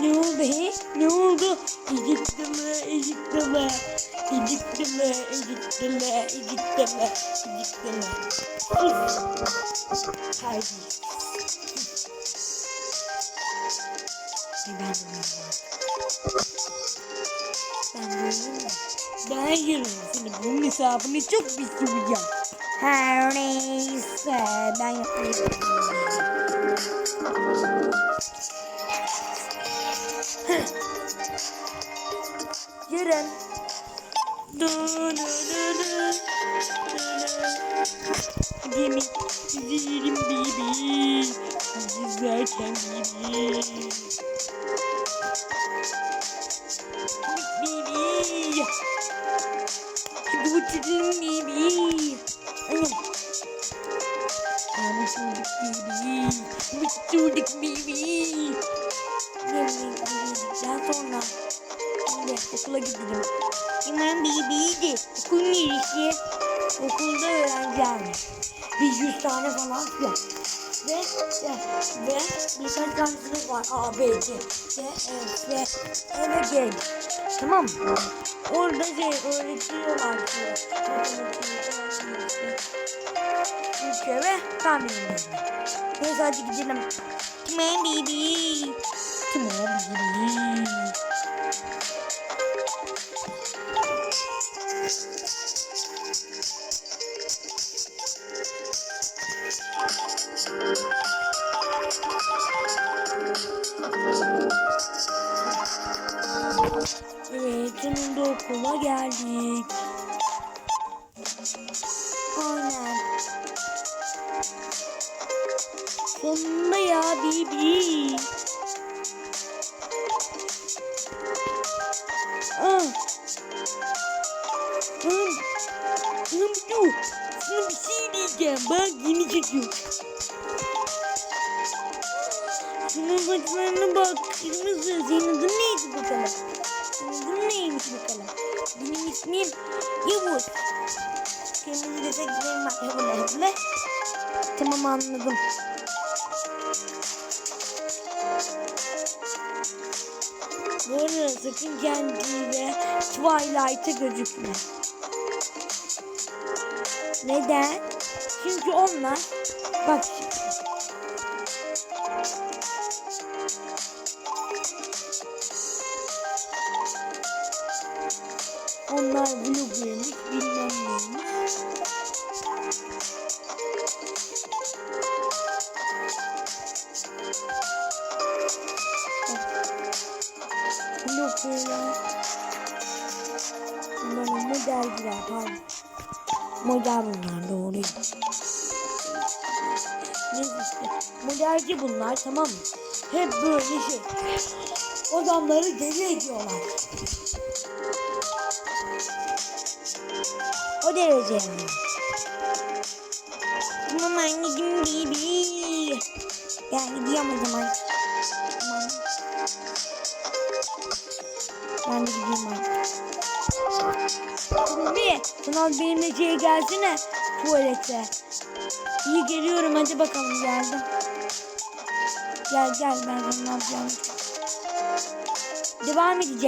Ne oldu he? Ne oldu? Ecikti mi? Ecikti mi? Ecikti mi? Ecikti mi? Ecikti mi? Ecikti mi? Sus. Haydi. Ben de Ben yerim seni. Bunun hesabını çok yapacağım. Her neyse ben yapayım. Yarın. Du, du, du, du. Gemi güzelim bibi. Güzelken bibi. Bibi. Hadi uçalım bibi. Anlaşıldık bibi. Uçurduk bibi. Yemeği yedikten sonra şimdi okula gidelim. İmam bibiydi. Okul neresi? Okulda öğreneceğim. Bir yüz tane falan filan. Ve, ve, ve birkaç tane sınıf var. A, B, C, C, E, F, E ve G. Tamam mı? Orada şey öğretiyorlar ki. Türkçe ve fen bilimleri. Neyse hadi gidelim. Come on baby. Come Evet, sonunda okula geldik. Aynen. Sonunda ya Bibi. Ah. Hım. Hım dur. Sana bir şey diyeceğim. Bak yeni çekiyor. Şunun saçlarına bak. Kırmızı. Senin adın neydi bakalım? Adın neymiş bakalım? Benim ismim Yavuz. Kendimi desek benim Yavuz Ebele. Tamam anladım. Bu arada sakın kendiyle Twilight'a gözükme. Neden? Çünkü onlar bak şimdi. Onlar vloggermiş bilmem neymiş. Vloggerlar. Bunların modelciler pardon. Model bunlar doğru. Neyse işte. Modelci bunlar tamam mı? Hep böyle şey. Adamları deli ediyorlar. O derece yani. Tamam anneciğim bibi. Yani gidiyorum o. Tamam. Ben de gideyim artık. Bir, Sınav benimle şeye gelsene tuvalete. İyi geliyorum hadi bakalım geldim. Gel gel ben ne yapacağım. Devam edecek.